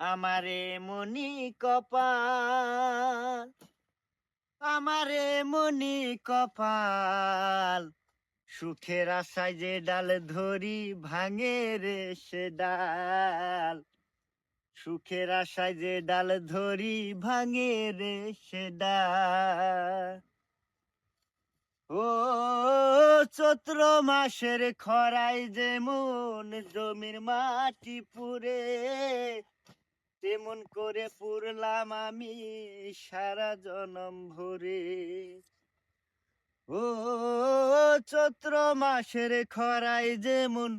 আমারে মনি কপাল, আমারে মনি কপাল। সুখের আশায় যে ডাল ধরি ভাঙে রে সে ডাল। সুখের আশায় যে ডাল ধরি ভাঙে রে সে ডাল। ও চৈত্র মাসের খরায় যেমন জমির মাটি পুরে তেমন করে পুরলাম আমি সারা জনম ভরে। ও চৈত্র মাসের খরায় যেমন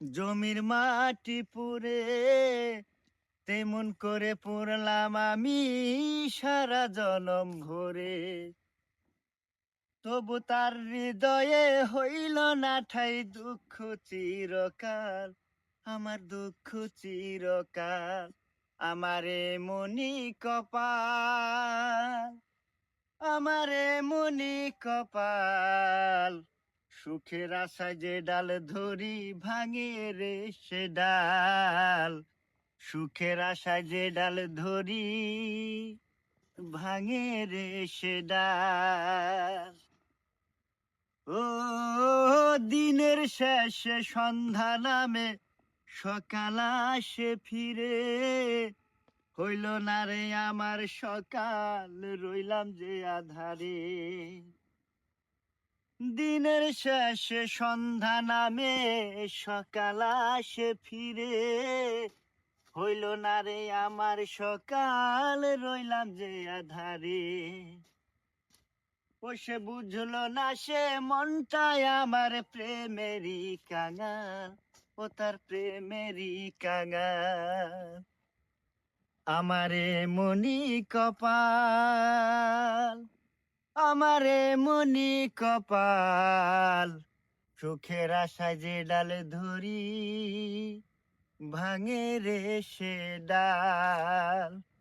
জমির মাটি পুরে তেমন করে পুরলাম আমি সারা জনম ভরে। তবু তার হৃদয়ে হইল না ঠাই দুঃখ চিরকাল, আমার দুঃখ চিরকাল। আমারে মনি কপাল, আমারে মনি কপাল। সুখের আশায় যে ডাল ধরি ভাঙে রে সে ডাল। সুখের আশায় যে ডাল ধরি ভাঙে রে সে ডাল। ও দিনের শেষে সন্ধ্যা নামে সকাল আসে ফিরে। হইল না রে, আমার সকাল রইলাম যে আধারে। দিনের শেষে সন্ধ্যা নামে সকাল আসে ফিরে। হইল, না রে, আমার সকাল রইলাম যে আধারে। ও সে বুঝলো না, সে মনটায় আমার প্রেমেরই কাঙাল। ও তার প্রেমেরই কাঙা আমারে মনি কপাল, আমারে মনি কপাল। চোখের আশায় যে ডাল ধরি, ভাঙে রে সে ডাল।